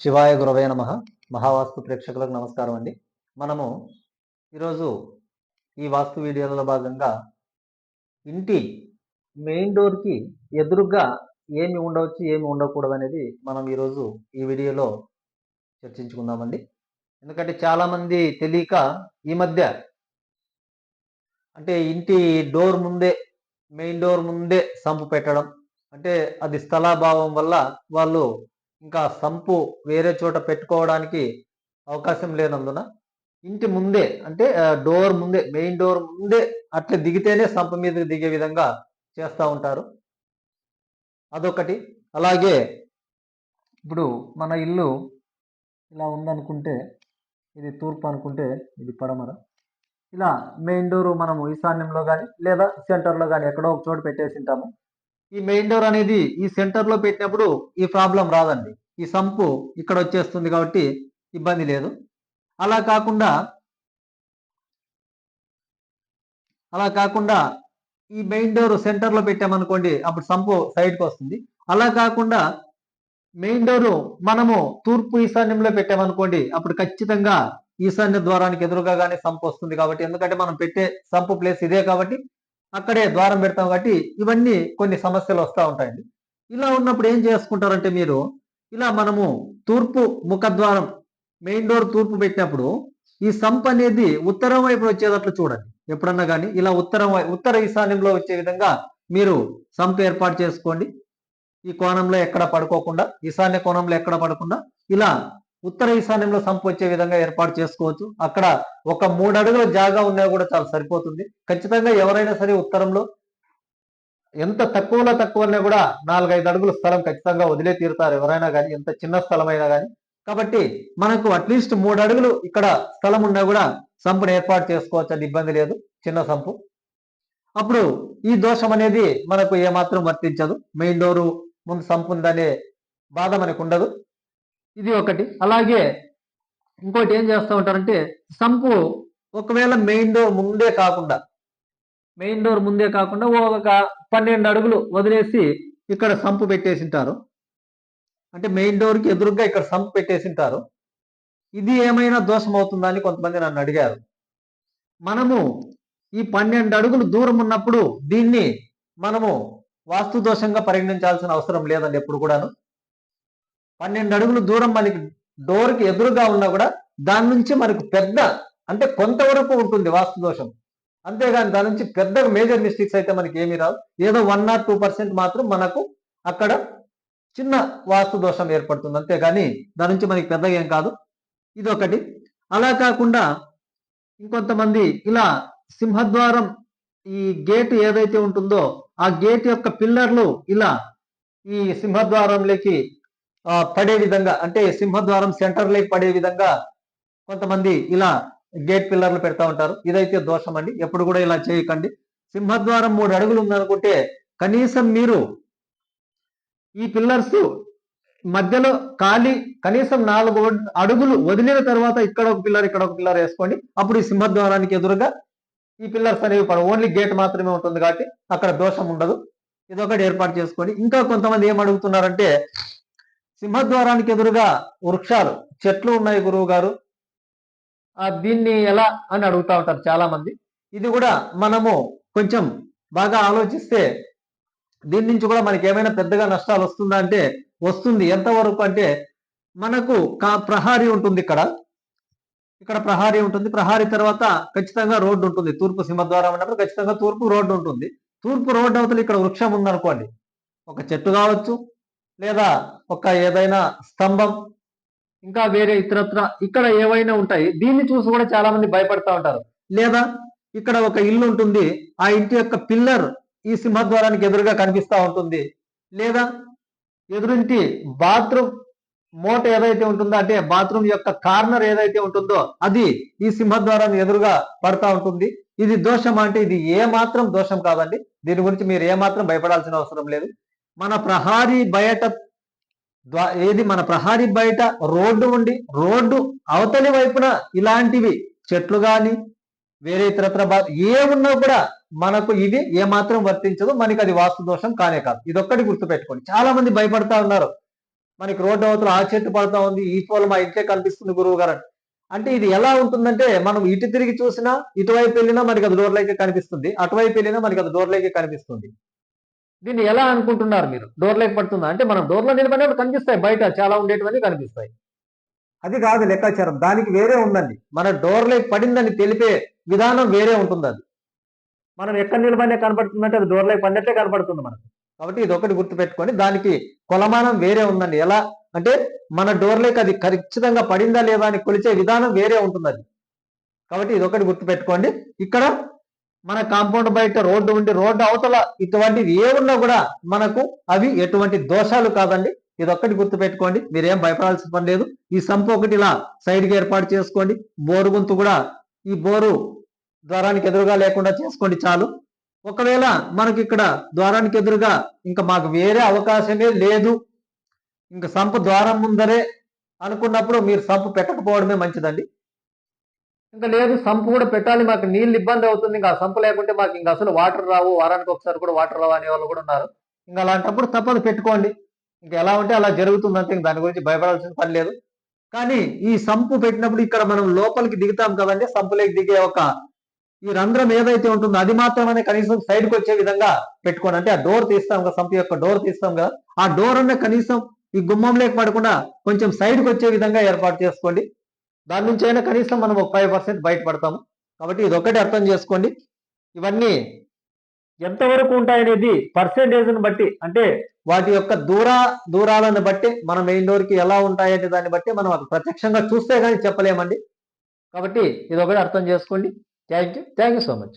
శివాయ గురవే నమ. మహావాస్తు ప్రేక్షకులకు నమస్కారం అండి. మనము ఈరోజు ఈ వాస్తు వీడియోలలో భాగంగా ఇంటి మెయిన్ డోర్కి ఎదురుగా ఏమి ఉండవచ్చు ఏమి ఉండకూడదు అనేది మనం ఈరోజు ఈ వీడియోలో చర్చించుకుందామండి. ఎందుకంటే చాలామంది తెలియక ఈ మధ్య అంటే ఇంటి డోర్ ముందే మెయిన్ డోర్ ముందే సంపు పెట్టడం అంటే అది స్థలాభావం వల్ల వాళ్ళు ఇంకా సంపు వేరే చోట పెట్టుకోవడానికి అవకాశం లేనందున ఇంటి ముందే అంటే డోర్ ముందే మెయిన్ డోర్ ముందే అట్లా దిగితేనే సంపు మీదకి దిగే విధంగా చేస్తూ ఉంటారు. అదొకటి. అలాగే ఇప్పుడు మన ఇల్లు ఇలా ఉందనుకుంటే ఇది తూర్పు అనుకుంటే ఇది పడమర. ఇలా మెయిన్ డోరు మనము ఈశాన్యంలో కానీ లేదా సెంటర్లో కానీ ఎక్కడో ఒక చోటు పెట్టేసి ఉంటాము. ఈ మెయిన్ డోర్ అనేది ఈ సెంటర్లో పెట్టినప్పుడు ఈ ప్రాబ్లం రాదండి. ఈ సంపు ఇక్కడ వచ్చేస్తుంది కాబట్టి ఇబ్బంది లేదు. అలా కాకుండా అలా కాకుండా ఈ మెయిన్ డోర్ సెంటర్లో పెట్టామనుకోండి అప్పుడు సంపు సైడ్కి వస్తుంది. అలా కాకుండా మెయిన్ డోరు మనము తూర్పు ఈశాన్యంలో పెట్టామనుకోండి అప్పుడు ఖచ్చితంగా ఈశాన్య ద్వారానికి ఎదురుగా కానీ సంపు వస్తుంది కాబట్టి ఎందుకంటే మనం పెట్టే సంపు ప్లేస్ ఇదే కాబట్టి అక్కడే ద్వారం పెడతాం కాబట్టి ఇవన్నీ కొన్ని సమస్యలు వస్తూ ఉంటాయండి. ఇలా ఉన్నప్పుడు ఏం చేసుకుంటారంటే మీరు ఇలా మనము తూర్పు ముఖద్వారం మెయిన్ డోర్ తూర్పు పెట్టినప్పుడు ఈ సంప్ అనేది ఉత్తరం వైపు వచ్చేటట్లు చూడండి. ఎప్పుడన్నా కానీ ఇలా ఉత్తరం ఉత్తర ఈశాన్యంలో వచ్చే విధంగా మీరు సంప్ ఏర్పాటు చేసుకోండి. ఈ కోణంలో ఎక్కడ పడుకోకుండా ఈశాన్య కోణంలో ఎక్కడ పడకుండా ఇలా ఉత్తర ఈశాన్యంలో సంపు వచ్చే విధంగా ఏర్పాటు చేసుకోవచ్చు. అక్కడ ఒక మూడు అడుగుల జాగా ఉన్నా కూడా చాలా సరిపోతుంది. ఖచ్చితంగా ఎవరైనా సరే ఉత్తరంలో ఎంత తక్కువలో తక్కువనే కూడా నాలుగైదు అడుగుల స్థలం ఖచ్చితంగా వదిలే తీరుతారు ఎవరైనా కానీ ఎంత చిన్న స్థలం అయినా కానీ. కాబట్టి మనకు అట్లీస్ట్ మూడు అడుగులు ఇక్కడ స్థలం ఉన్నా కూడా సంపుని ఏర్పాటు చేసుకోవచ్చు అది ఇబ్బంది లేదు చిన్న సంపు. అప్పుడు ఈ దోషం అనేది మనకు ఏమాత్రం వర్తించదు. మెయిన్ డోరు ముందు సంపు ఉందనే బాధ మనకు ఉండదు. ఇది ఒకటి. అలాగే ఇంకోటి ఏం చేస్తూ ఉంటారంటే సంపు ఒకవేళ మెయిన్ డోర్ ముందే కాకుండా మెయిన్ డోర్ ముందే కాకుండా ఒక పన్నెండు అడుగులు వదిలేసి ఇక్కడ సంపు పెట్టేసింటారు అంటే మెయిన్ డోర్కి ఎదురుగా ఇక్కడ సంపు పెట్టేసింటారు ఇది ఏమైనా దోషం అవుతుందా అని కొంతమంది నన్ను అడిగారు. మనము ఈ పన్నెండు అడుగులు దూరం ఉన్నప్పుడు దీన్ని మనము వాస్తు దోషంగా పరిగణించాల్సిన అవసరం లేదండి ఎప్పుడు కూడాను. పన్నెండు అడుగులు దూరం మనకి డోర్కి ఎదురుగా ఉన్నా కూడా దాని నుంచి మనకు పెద్ద అంటే కొంతవరకు ఉంటుంది వాస్తు దోషం. అంతేగాని దాని నుంచి పెద్ద మేజర్ మిస్టేక్స్ అయితే మనకి ఏమీ రావు. ఏదో వన్ నాట్ టూ పర్సెంట్ మాత్రం మనకు అక్కడ చిన్న వాస్తు దోషం ఏర్పడుతుంది. అంతేగాని దాని నుంచి మనకి పెద్దగా ఏం కాదు. ఇది ఒకటి అలా కాకుండా ఇంకొంతమంది ఇలా సింహద్వారం ఈ గేట్ ఏదైతే ఉంటుందో ఆ గేట్ యొక్క పిల్లర్లు ఇలా ఈ సింహద్వారంలోకి పడే విధంగా అంటే సింహద్వారం సెంటర్లోకి పడే విధంగా కొంతమంది ఇలా గేట్ పిల్లర్లు పెడతా ఉంటారు. ఇదైతే దోషం అండి. ఎప్పుడు కూడా ఇలా చేయకండి. సింహద్వారం మూడు అడుగులు ఉందనుకుంటే కనీసం మీరు ఈ పిల్లర్స్ మధ్యలో ఖాళీ కనీసం నాలుగు అడుగులు వదిలిన తర్వాత ఇక్కడ ఒక పిల్లర్ ఇక్కడ ఒక పిల్లర్ వేసుకోండి. అప్పుడు ఈ సింహద్వారానికి ఎదురుగా ఈ పిల్లర్స్ అనేవి ఓన్లీ గేట్ మాత్రమే ఉంటుంది కాబట్టి అక్కడ దోషం ఉండదు. ఇదొకటి ఏర్పాటు చేసుకోండి. ఇంకా కొంతమంది ఏం అడుగుతున్నారంటే సింహద్వారానికి ఎదురుగా వృక్షాలు చెట్లు ఉన్నాయి గురువు గారు. దీన్ని ఎలా అని అడుగుతా ఉంటారు చాలా మంది ఇది కూడా మనము కొంచెం బాగా ఆలోచిస్తే దీని నుంచి కూడా మనకి ఏమైనా పెద్దగా నష్టాలు వస్తుందా అంటే వస్తుంది. ఎంతవరకు అంటే మనకు ప్రహారీ ఉంటుంది ఇక్కడ. ఇక్కడ ప్రహారీ ఉంటుంది. ప్రహారీ తర్వాత ఖచ్చితంగా రోడ్డు ఉంటుంది. తూర్పు సింహద్వారం అన్నప్పుడు ఖచ్చితంగా తూర్పు రోడ్డు ఉంటుంది. తూర్పు రోడ్డు అవతల ఇక్కడ వృక్షం ఉందనుకోండి. ఒక చెట్టు కావచ్చు లేదా ఒక ఏదైనా స్తంభం ఇంకా వేరే ఇతరత్ర ఇక్కడ ఏవైనా ఉంటాయి దీన్ని చూసి కూడా చాలా మంది భయపడతా ఉంటారు. లేదా ఇక్కడ ఒక ఇల్లు ఉంటుంది ఆ ఇంటి యొక్క పిల్లర్ ఈ సింహద్వారానికి ఎదురుగా కనిపిస్తూ ఉంటుంది. లేదా ఎదురింటి బాత్రూమ్ మోట ఏదైతే ఉంటుందో అంటే బాత్రూమ్ యొక్క కార్నర్ ఏదైతే ఉంటుందో అది ఈ సింహద్వారాన్ని ఎదురుగా పడతా ఉంటుంది. ఇది దోషం అంటే ఇది ఏ మాత్రం దోషం కాదండి. దీని గురించి మీరు ఏమాత్రం భయపడాల్సిన అవసరం లేదు. మన ప్రహారీ బయట ఏది మన ప్రహారీ బయట రోడ్డు ఉండి రోడ్డు అవతలి వైపున ఇలాంటివి చెట్లు కానీ వేరే ఇతరత్ర ఏ ఉన్నా కూడా మనకు ఇది ఏమాత్రం వర్తించదు. మనకి అది వాస్తు దోషం కానే కాదు. ఇదొక్కటి గుర్తుపెట్టుకోండి. చాలా మంది భయపడతా ఉన్నారు. మనకి రోడ్డు అవతల ఆ చెట్టు పడతా ఉంది. ఈ పోలు మా ఇంట్లో కనిపిస్తుంది గురువు గారు అంటే ఇది ఎలా ఉంటుందంటే మనం ఇటు తిరిగి చూసినా ఇటువైపు వెళ్ళినా మనకి అది డోర్లైకే కనిపిస్తుంది. అటువైపు వెళ్ళినా మనకి అది డోర్లైకే కనిపిస్తుంది. దీన్ని ఎలా అనుకుంటున్నారు మీరు? డోర్లైకి పడుతుందా? అంటే మనం డోర్లో నిలబడినప్పుడు కనిపిస్తాయి బయట చాలా ఉండేటివన్నీ కనిపిస్తాయి. అది కాదు లెక్కాచారం. దానికి వేరే ఉందండి. మన డోర్లైకి పడిందని తెలిపే విధానం వేరే ఉంటుంది అది మనం ఎక్కడ నిలబడినా కనపడుతుందంటే అది డోర్లైకి పడినట్లే కనపడుతుంది మనకు. కాబట్టి ఇది ఒకటి గుర్తుపెట్టుకొని దానికి కొలమానం వేరే ఉందండి. ఎలా? అంటే మన డోర్లకి అది ఖచ్చితంగా పడిందా లేదా అని కొలిచే విధానం వేరే ఉంటుంది అది కాబట్టి ఇది ఒకటి గుర్తుపెట్టుకోండి. ఇక్కడ మన కాంపౌండ్ బయట రోడ్డు ఉండి రోడ్డు అవతల ఇటువంటివి ఏ ఉన్నా కూడా మనకు అవి ఎటువంటి దోషాలు కాదండి. ఇది ఒక్కటి గుర్తుపెట్టుకోండి. మీరేం భయపడాల్సిన పని లేదు. ఈ సంపు ఒకటి ఇలా సైడ్కి ఏర్పాటు చేసుకోండి. బోరు గుంతు కూడా ఈ బోరు ద్వారానికి ఎదురుగా లేకుండా చేసుకోండి చాలు. ఒకవేళ మనకి ఇక్కడ ద్వారానికి ఎదురుగా ఇంకా మాకు వేరే అవకాశమే లేదు. ఇంకా సంపు ద్వారం ముందరే అనుకున్నప్పుడు మీరు సంపు పెట్టకపోవడమే మంచిదండి. ఇంకా లేదు సంపు కూడా పెట్టాలి మాకు నీళ్ళు ఇబ్బంది అవుతుంది ఇంకా సంపు లేకుంటే మాకు ఇంకా అసలు వాటర్ రావు వారానికి ఒకసారి కూడా వాటర్ రావు అనే వాళ్ళు కూడా ఉన్నారు. ఇంకా అలాంటప్పుడు తప్పదు పెట్టుకోండి. ఇంకా ఎలా ఉంటే అలా జరుగుతుంది అంతే ఇంక దాని గురించి భయపడాల్సిన పని లేదు. కానీ ఈ సంపు పెట్టినప్పుడు ఇక్కడ మనం లోపలికి దిగుతాం కదండి సంపులోకి దిగే ఒక ఈ రంధ్రం ఏదైతే ఉంటుందో అది మాత్రమే కనీసం సైడ్కి వచ్చే విధంగా పెట్టుకోండి. అంటే ఆ డోర్ తీస్తాం కదా సంపు యొక్క డోర్ తీస్తాం కదా ఆ డోర్ అన్న కనీసం ఈ గుమ్మం లేక పడకుండా కొంచెం సైడ్కి వచ్చే విధంగా ఏర్పాటు చేసుకోండి. దాని నుంచి అయినా కనీసం మనం ఒక ఫైవ్ పర్సెంట్ బయటపడతాము. కాబట్టి ఇదొకటి అర్థం చేసుకోండి. ఇవన్నీ ఎంతవరకు ఉంటాయనేది పర్సెంటేజ్ని బట్టి అంటే వాటి యొక్క దూర దూరాలను బట్టి మన మెయిన్ డోర్కి ఎలా ఉంటాయనే దాన్ని బట్టి మనం అది ప్రత్యక్షంగా చూస్తే కానీ చెప్పలేమండి. కాబట్టి ఇది ఒకటి అర్థం చేసుకోండి. Thank you thank you so much